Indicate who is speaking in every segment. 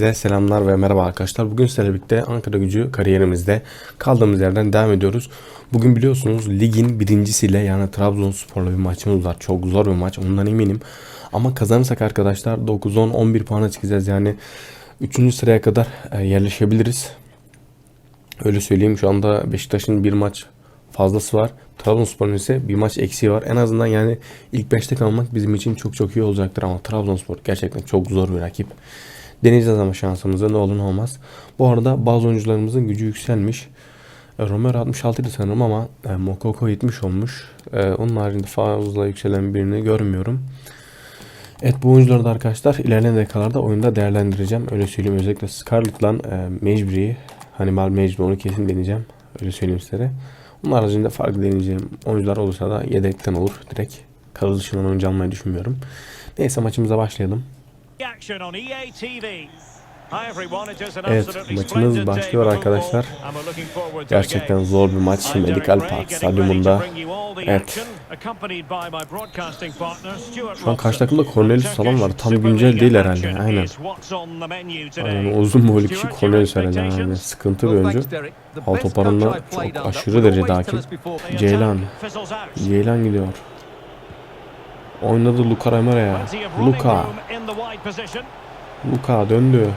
Speaker 1: Size selamlar ve merhaba arkadaşlar. Bugün sizlerle birlikte Ankara gücü kariyerimizde kaldığımız yerden devam ediyoruz. Bugün biliyorsunuz ligin birincisiyle yani Trabzonspor'la bir maçımız var. Çok zor bir maç ondan eminim. Ama kazanırsak arkadaşlar 9, 10, 11 puana çıkacağız. Yani 3. sıraya kadar e, yerleşebiliriz. Öyle söyleyeyim şu anda Beşiktaş'ın bir maç fazlası var. Trabzonspor'un ise bir maç eksiği var. En azından yani ilk 5'te kalmak bizim için çok çok iyi olacaktır ama Trabzonspor gerçekten çok zor bir rakip. Deneyeceğiz ama şansımızı ne olur ne olmaz. Bu arada bazı oyuncularımızın gücü yükselmiş. E, Romero 66 idi sanırım ama e, Mokoko 70 olmuş. E, onun haricinde fazla yükselen birini görmüyorum. Evet bu oyuncuları da arkadaşlar ilerleyen dakikalarda oyunda değerlendireceğim. Öyle söyleyeyim özellikle Scarlett'la e, Mejbri'yi Hannibal Mejbri onu kesin deneyeceğim. Öyle söyleyeyim sizlere. Onun haricinde farklı deneyeceğim oyuncular olursa da yedekten olur. Direkt kadro dışından oyuncu almayı düşünmüyorum. Neyse maçımıza başlayalım.
Speaker 2: Action on EA TV. Hi everyone, it is an
Speaker 1: Evet, maçımız başlıyor arkadaşlar. Gerçekten zor bir maç. Medical Park stadyumunda. Evet. Şu an karşı takımda Cornelius falan var. Tam güncel değil herhalde. Aynen. Aynen uzun boylu kişi Cornelius herhalde. Yani sıkıntı bir oyuncu. Alt toparında çok aşırı derecede hakim. Ceylan. Ceylan gidiyor. Oynadı Luka Ramira'ya. Luka. Luka döndü.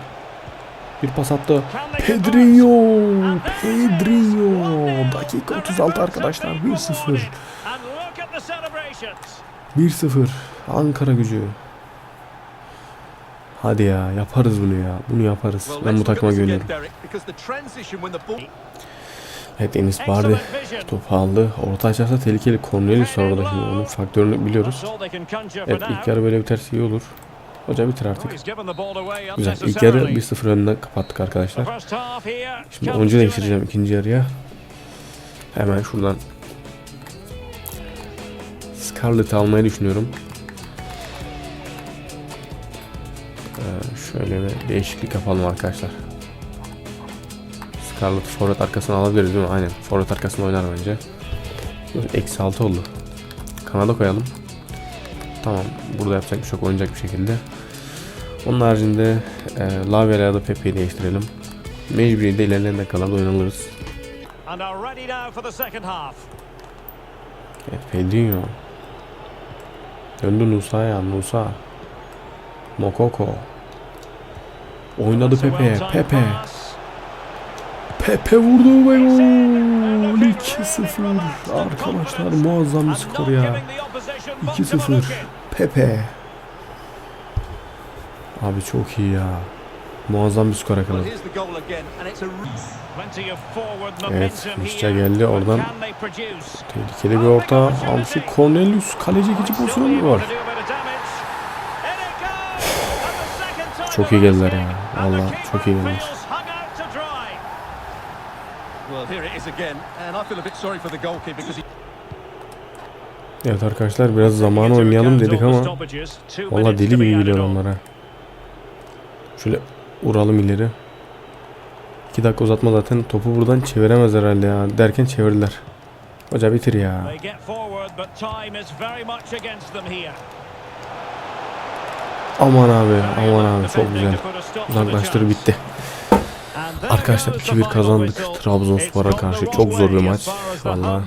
Speaker 1: Bir pas attı. Pedrinho. Pedrinho. Dakika 36 arkadaşlar. 1-0. 1-0. Ankara gücü. Hadi ya yaparız bunu ya. Bunu yaparız. Ben bu takıma güveniyorum. Evet Enis Bardi topu aldı. Orta açarsa tehlikeli. Cornelius orada şimdi. Onun faktörünü biliyoruz. Evet ilk yarı böyle biterse iyi olur. Hoca bitir artık. Güzel. İlk yarı 1-0 önünde kapattık arkadaşlar. Şimdi oyuncu değiştireceğim ikinci yarıya. Hemen şuradan Scarlett'i almayı düşünüyorum. Ee, şöyle bir değişiklik yapalım arkadaşlar. Scarlett forvet arkasına alabiliriz değil mi? Aynen. Forvet arkasına oynar bence. Eksi 6 oldu. Kanada koyalım. Tamam. Burada yapacak bir şey yok. Oynayacak bir şekilde. Onun haricinde e, Lavia ya da Pepe'yi değiştirelim. Mecburi de ilerleyen dakikalarda oynanırız. Pedrinho. Döndü Nusa'ya. Nusa. Mokoko. Oynadı Pepe. Pepe. Pepe vurdu ve gol. 2-0. Arkadaşlar muazzam bir skor ya.
Speaker 2: giving the opposition much of a
Speaker 1: 2-0.
Speaker 2: look in.
Speaker 1: Pepe. Abi çok iyi ya. Muazzam bir skor yakaladı. Evet,
Speaker 2: here,
Speaker 1: geldi, oradan-? Tehlikeli bir orta. Almışı Cornelius. Kaleci ikinci pozisyonu mu var? Çok iyi geldiler ya. Vallahi çok iyi geldiler. Evet arkadaşlar biraz zaman oynayalım dedik ama Valla deli gibi geliyor onlara. Şöyle vuralım ileri. 2 dakika uzatma zaten topu buradan çeviremez herhalde ya. Derken çevirdiler. Hoca bitir ya. Aman abi aman abi çok güzel. Uzaklaştır bitti. Arkadaşlar 2-1 kazandık Trabzonspor'a karşı. Çok zor bir maç. Valla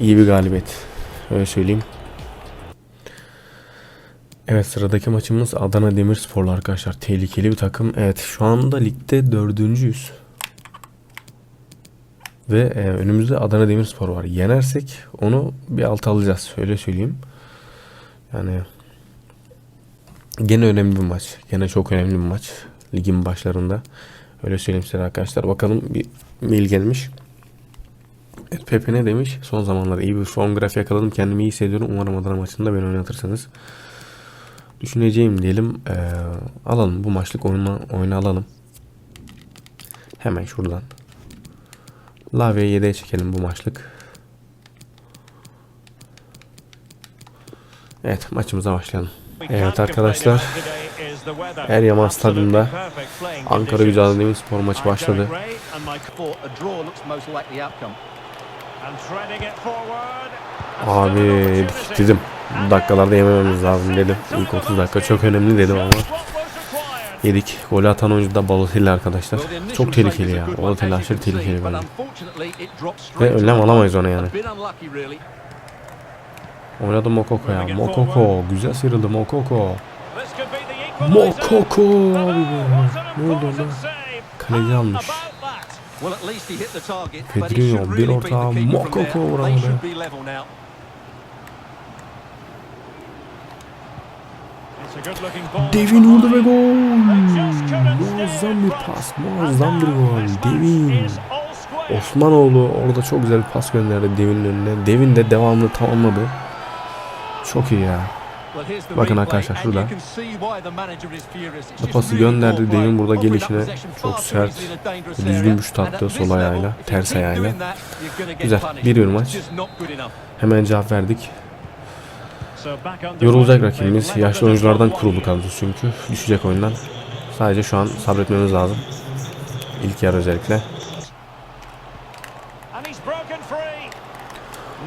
Speaker 1: iyi bir galibiyet. Öyle söyleyeyim. Evet sıradaki maçımız Adana Demirspor'la arkadaşlar. Tehlikeli bir takım. Evet şu anda ligde dördüncüyüz. Ve e, önümüzde Adana Demirspor var. Yenersek onu bir alt alacağız. Öyle söyleyeyim. Yani gene önemli bir maç. Gene çok önemli bir maç. Ligin başlarında. Öyle söyleyeyim size arkadaşlar. Bakalım bir mail gelmiş. Evet, Pepe ne demiş? Son zamanlarda iyi bir form grafiği yakaladım. Kendimi iyi hissediyorum. Umarım Adana maçında beni oynatırsanız. Düşüneceğim diyelim. Ee, alalım bu maçlık oyuna, oyunu alalım. Hemen şuradan. Lave'ye 7'ye çekelim bu maçlık. Evet maçımıza başlayalım. Evet arkadaşlar. Eryaman Stadyumunda Ankara Gücü Demirspor maçı başladı. Abi dedim dakikalarda yemememiz lazım dedim. İlk 30 dakika çok önemli dedim ama Yedik. Golü atan oyuncu da Balotelli arkadaşlar. Çok tehlikeli ya. Balotelli aşırı tehlikeli bence. Ve önlem alamayız ona yani. Oynadı Mokoko ya. Mokoko. Güzel sıyrıldı Mokoko. Mokoko abi be. Ne oldu orada? Kaleci almış. Pedrinho, bir orta, Mokoko
Speaker 3: should be.
Speaker 1: Devin vurdu ve gol. Muazzam bir pas. Muazzam bir gol. Devin. Osmanoğlu orada çok güzel bir pas gönderdi Devin'in önüne. Devin de devamlı tamamladı. Çok iyi ya. Bakın arkadaşlar şurada. pası gönderdi,
Speaker 3: play.
Speaker 1: burada gelişine çok sert, düzgün bir şut attı sol ayağıyla, ters ayağıyla. Güzel. 1-1
Speaker 3: It's
Speaker 1: maç. Hemen cevap verdik. Yorulacak rakibimiz. Yaşlı oyunculardan kurulu kaldı çünkü. Düşecek oyundan. Sadece şu an sabretmemiz lazım. İlk yarı özellikle.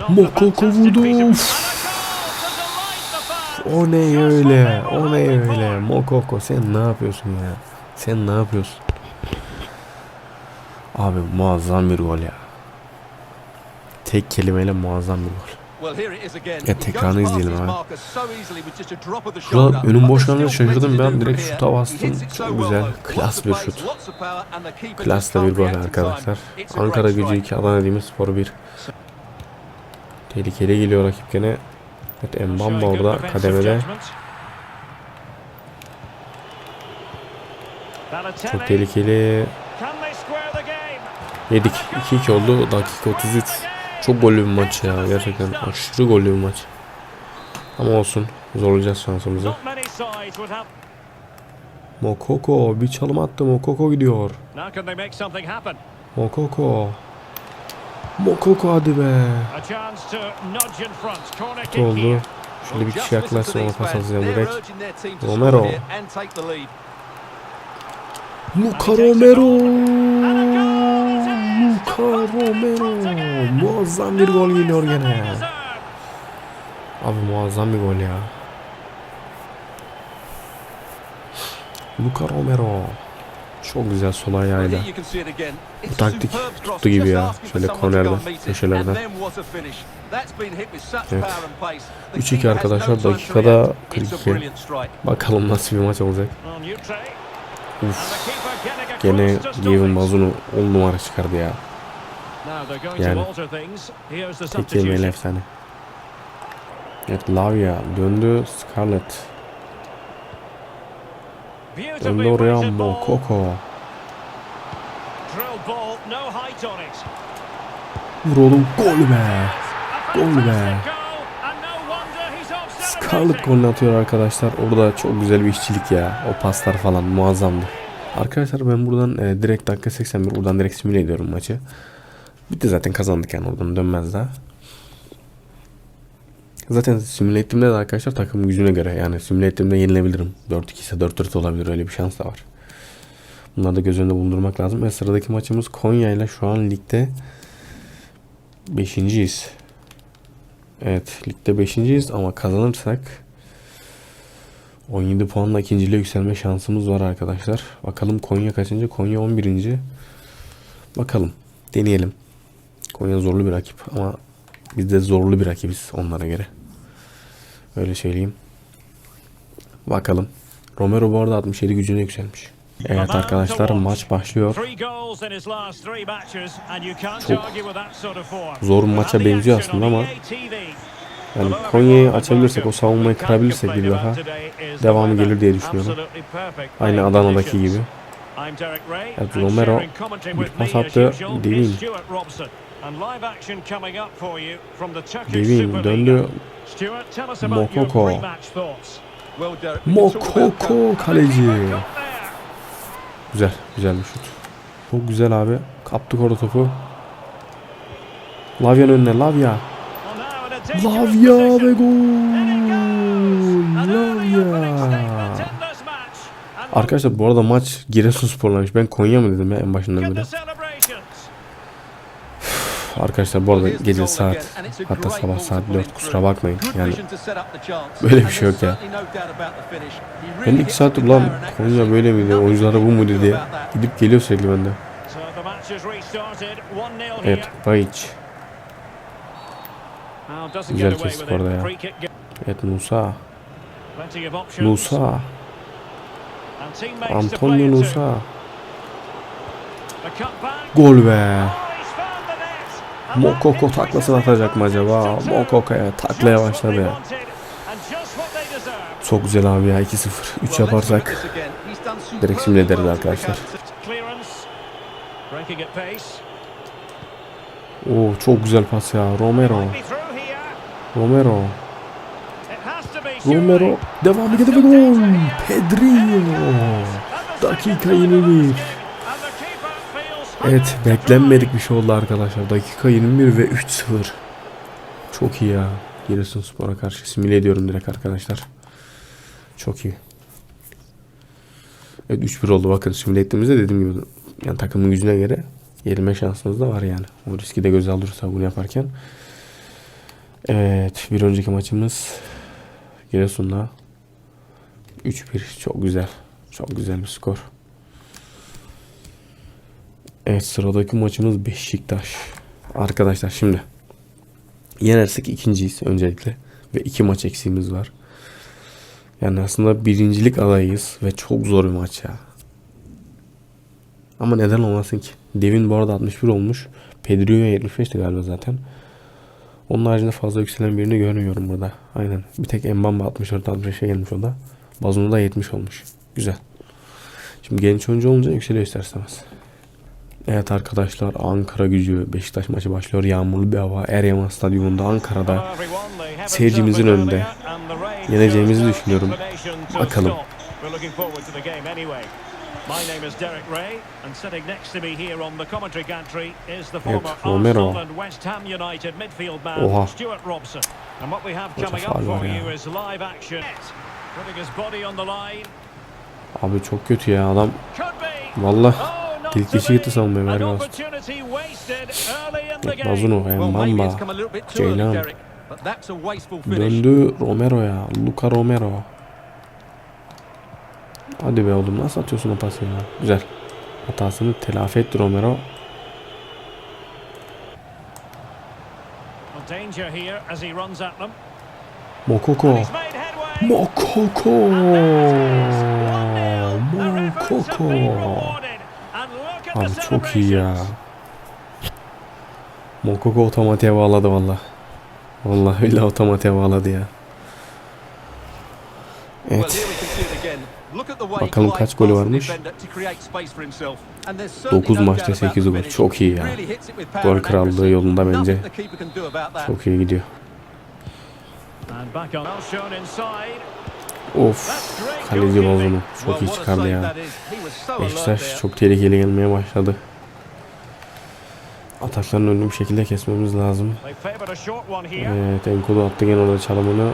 Speaker 1: Mokoko vurdu. Uf. O ne öyle? O ne öyle? Mokoko sen ne yapıyorsun ya? Sen ne yapıyorsun? Abi muazzam bir gol ya. Tek kelimeyle muazzam bir gol. Ya tekrarını izleyelim abi. Şurada önüm boş kalınca şaşırdım ben. Direkt şuta bastım. Çok güzel. Klas bir şut.
Speaker 3: pace, lots of power, and the keeper
Speaker 1: Klas
Speaker 3: just
Speaker 1: da bir gol arkadaşlar. Ankara gücü
Speaker 3: strike.
Speaker 1: 2 Adana Demirspor 1. Tehlikeli geliyor rakip gene. Evet Mbamba orada kademede. Çok tehlikeli. Yedik. 2-2 oldu. Dakika 33. Çok gollü bir maç ya. Gerçekten aşırı gollü bir maç. Ama olsun. Zorlayacağız şansımızı. Mokoko bir çalım attı. Mokoko gidiyor. Mokoko. Mokoko hadi be. Kötü oldu.
Speaker 2: here.
Speaker 1: Şöyle bir kişi yaklaşsın ona pas
Speaker 3: They're
Speaker 1: direkt. Romero. Luka Romero. Luka Romero. Muazzam bir gol geliyor gene. Abi muazzam bir gol ya. Luka Romero. Çok güzel sol ayağıyla. Bu taktik tuttu gibi ya. Şöyle kornerden, köşelerden. Evet.
Speaker 3: power and pace. The
Speaker 1: 3-2
Speaker 3: keeper has no
Speaker 1: arkadaşlar. Dakikada
Speaker 3: react. It's a
Speaker 1: 42.
Speaker 3: brilliant strike.
Speaker 1: Bakalım nasıl bir maç olacak. Uf. Gene Gavin. Bazunu 10 numara çıkardı ya. Yani. Tek
Speaker 2: substitution.
Speaker 1: efsane. Evet Lavia döndü Scarlett.
Speaker 2: On it.
Speaker 1: Vur oğlum gol be. Gol be. Scarlett golünü atıyor arkadaşlar. Orada çok güzel bir işçilik ya. O paslar falan muazzamdı. Arkadaşlar ben buradan e, direkt dakika 81 buradan direkt simüle ediyorum maçı. Bitti zaten kazandık yani oradan dönmez daha. Zaten simüle ettiğimde de arkadaşlar takım gücüne göre yani simüle ettiğimde yenilebilirim. 4-2 ise 4-4 olabilir öyle bir şans da var. Bunları da göz önünde bulundurmak lazım. Ve sıradaki maçımız Konya ile şu an ligde 5.yiz. Evet ligde 5.yiz ama kazanırsak 17 puanla ikinciliğe yükselme şansımız var arkadaşlar. Bakalım Konya kaçıncı? Konya 11. Bakalım. Deneyelim. Konya zorlu bir rakip ama biz de zorlu bir rakibiz onlara göre. Öyle söyleyeyim. Bakalım. Romero bu arada 67 gücüne yükselmiş. Evet arkadaşlar maç başlıyor. Çok zor bir maça benziyor aslında ama yani Konya'yı açabilirsek o savunmayı kırabilirsek bir daha devamı gelir diye düşünüyorum. Aynı Adana'daki gibi. Evet, Romero bir pas attı, Devin. Devin döndü.
Speaker 2: League. Stuart, tell us about your
Speaker 1: Mokoko. Mokoko kaleci. Güzel, güzel bir şut. Çok güzel abi. Kaptık orada topu. Lavya'nın önüne, Lavya. Lavya ve gol. Lavya. Arkadaşlar bu arada maç Giresunspor'laymış. Ben Konya mı dedim ya en başından beri. Arkadaşlar bu arada gece saat hatta sabah saat 4 kusura bakmayın. Yani böyle bir şey yok ya. Ben 2 saattir ulan Konya böyle miydi, oyunculara bu muydu diye gidip geliyor sürekli bende.
Speaker 2: So the match has restarted. 1-0
Speaker 1: Evet. Bayiç. Güzel kestik orada ya. Evet Musa. Musa. Antonio. Musa. Gol be. Mokoko taklasını atacak mı acaba? Mokoko'ya taklaya başladı.
Speaker 2: deserved.
Speaker 1: Çok güzel abi ya 2-0. 3 yaparsak direkt simüle ederiz arkadaşlar. Oo çok güzel pas ya. Romero. Romero. Romero. Devam ediyor ve gol. Pedrinho. Dakika 21. Evet beklenmedik bir şey oldu arkadaşlar. Dakika 21 ve 3-0. Çok iyi ya. Giresunspor'a karşı simüle ediyorum direkt arkadaşlar. Çok iyi. Evet 3-1 oldu bakın simüle ettiğimizde dediğim gibi yani takımın gücüne göre yenilme şansımız da var yani. O riski de göze alırsa bunu yaparken. Evet bir önceki maçımız Giresun'la 3-1 çok güzel. Çok güzel bir skor. Evet sıradaki maçımız Beşiktaş. Arkadaşlar şimdi yenersek ikinciyiz öncelikle ve iki maç eksiğimiz var. Yani aslında birincilik adayıyız ve çok zor bir maç ya. Ama neden olmasın ki? Devin bu arada 61 olmuş. Pedro'ya 75'ti galiba zaten. Onun haricinde fazla yükselen birini görmüyorum burada. Aynen. Bir tek Mbamba 64-65'e gelmiş o da. Bazunu da 70 olmuş. Güzel. Şimdi genç oyuncu olunca yükseliyor ister istemez. Evet arkadaşlar Ankara gücü Beşiktaş maçı başlıyor. Yağmurlu bir hava. Eryaman Stadyumunda Ankara'da. seyircimizin önünde yeneceğimizi düşünüyorum. Bakalım.
Speaker 2: Former
Speaker 1: Romero. Oha. Hoca faul var ya. Abi çok kötü ya adam.
Speaker 2: Could wasted early in the game.
Speaker 1: Bazuno, Mbamba. Ceylan. Döndü Romero'ya. Luka Romero. Hadi be oğlum nasıl atıyorsun o pası ya? Güzel. Hatasını telafi etti Romero. Mokoko. Mokoko. Mokoko. Abi çok iyi ya. Mokoko otomatiğe bağladı valla. Vallahi öyle otomatiğe bağladı ya. Evet.
Speaker 3: Bakalım kaç golü varmış?
Speaker 1: 9 maçta 8 gol. Çok iyi ya. Gol krallığı yolunda bence. Çok iyi gidiyor. Of. Kaleci bozunu. Çok iyi çıkardı ya. Beşiktaş çok tehlikeli gelmeye başladı. Atakların önünü bir şekilde kesmemiz lazım. Evet Enkudu attı gene orada çalımını.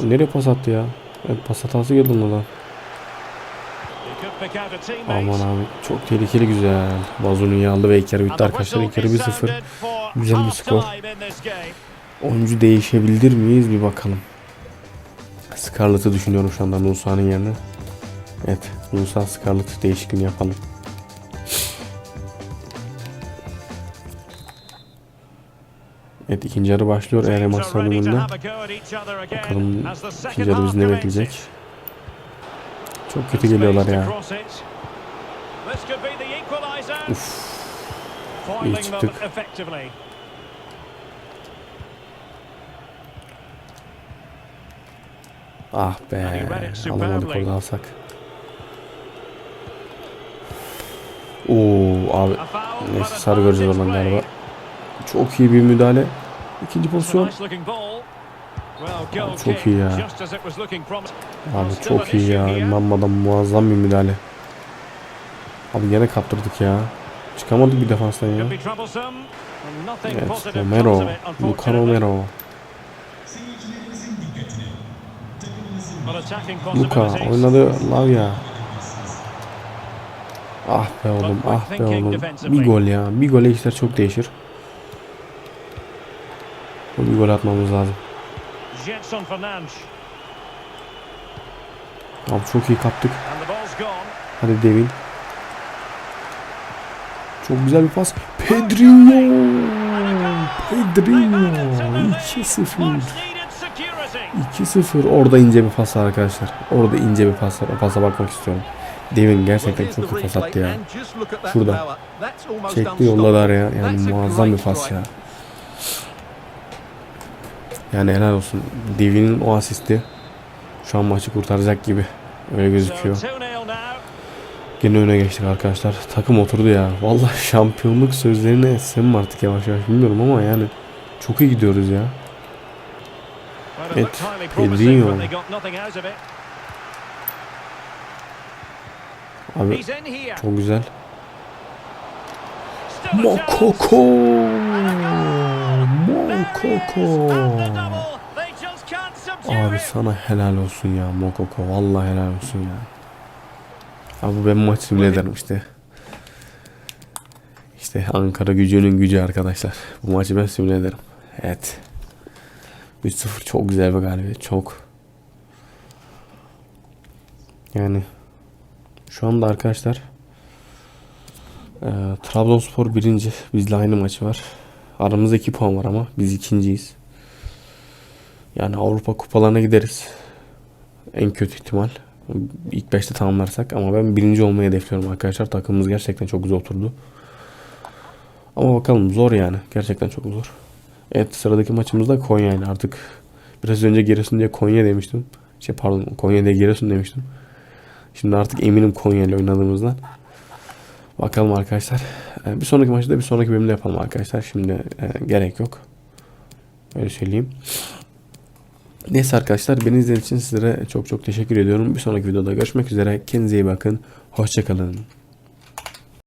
Speaker 1: Nereye pas attı ya? Evet, pas hatası geldi ondan.
Speaker 2: He could pick out a teammate.
Speaker 1: Aman abi çok tehlikeli güzel. Bazunu'yu aldı ve ilk yarı
Speaker 2: And
Speaker 1: bitti arkadaşlar.
Speaker 2: whistle
Speaker 1: İlk yarı
Speaker 2: is
Speaker 1: 1-0.
Speaker 2: sounded for
Speaker 1: Güzel bir skor. Oyuncu değişebilir miyiz bir bakalım. Scarlett'ı düşünüyorum şu anda Musa'nın yerine. Evet Musa Scarlett değişikliğini yapalım. Evet ikinci yarı başlıyor. Eğer maç
Speaker 2: again
Speaker 1: Bakalım ikinci yarı bizi ne bekleyecek. Çok kötü geliyorlar ya. Uf.
Speaker 2: Them
Speaker 1: çıktık. Ah be. Alamadık orada alsak. Oo abi. Neyse sarı göreceğiz oradan galiba. Çok iyi bir müdahale. İkinci pozisyon.
Speaker 2: goal
Speaker 1: çok iyi ya. Abi çok iyi ya.
Speaker 2: here.
Speaker 1: Mamba'dan muazzam bir müdahale. Abi gene kaptırdık ya. Çıkamadık bir defanstan ya. Evet Romero. Luka. Romero. Luka oynadı Lavia. Ah be oğlum, ah be oğlum. Bir gol ya. Bir gole işler çok değişir. Bir gol atmamız lazım. Abi çok iyi kaptık. Hadi Devin. Çok güzel bir pas. Pedrinho. Pedrinho. 2-0.
Speaker 2: Much needed security.
Speaker 1: 2-0. Orada ince bir pas var arkadaşlar. Orada ince bir pas var. O pasa bakmak istiyorum. Devin gerçekten çok iyi pas attı ya. Şurada. Çekti yolladı araya. Yani muazzam bir pas ya. Yani helal olsun. Devin'in o asisti şu an maçı kurtaracak gibi. Öyle gözüküyor.
Speaker 2: 2-0 now.
Speaker 1: Gene öne geçtik arkadaşlar. Takım oturdu ya. Vallahi şampiyonluk sözlerini etsem artık yavaş yavaş bilmiyorum ama yani çok iyi gidiyoruz ya. Evet, Pedrinho. Abi çok güzel. Mokoko. Mokoko. Abi sana helal olsun ya Mokoko. Vallahi helal olsun ya. Abi ben maç simüle ederim işte. İşte Ankara gücünün gücü arkadaşlar. Bu maçı ben simüle ederim. Evet. 3-0 çok güzel bir galibiyet. Çok. Yani şu anda arkadaşlar e, Trabzonspor birinci. Bizle aynı maçı var. Aramızda 2 puan var ama biz ikinciyiz. Yani Avrupa kupalarına gideriz. En kötü ihtimal. İlk 5'te tamamlarsak ama ben birinci olmayı hedefliyorum arkadaşlar. Takımımız gerçekten çok güzel oturdu. Ama bakalım zor yani. Gerçekten çok zor. Evet sıradaki maçımız da Konya ile artık biraz önce Giresun diye Konya demiştim. Şey pardon Konya diye Giresun demiştim. Şimdi artık eminim Konya ile oynadığımızdan. Bakalım arkadaşlar. Ee, Bir sonraki maçta bir sonraki bölümde yapalım arkadaşlar. Şimdi e, gerek yok. Öyle söyleyeyim. Neyse arkadaşlar beni izlediğiniz için sizlere çok çok teşekkür ediyorum. Bir sonraki videoda görüşmek üzere. Kendinize iyi bakın. Hoşçakalın.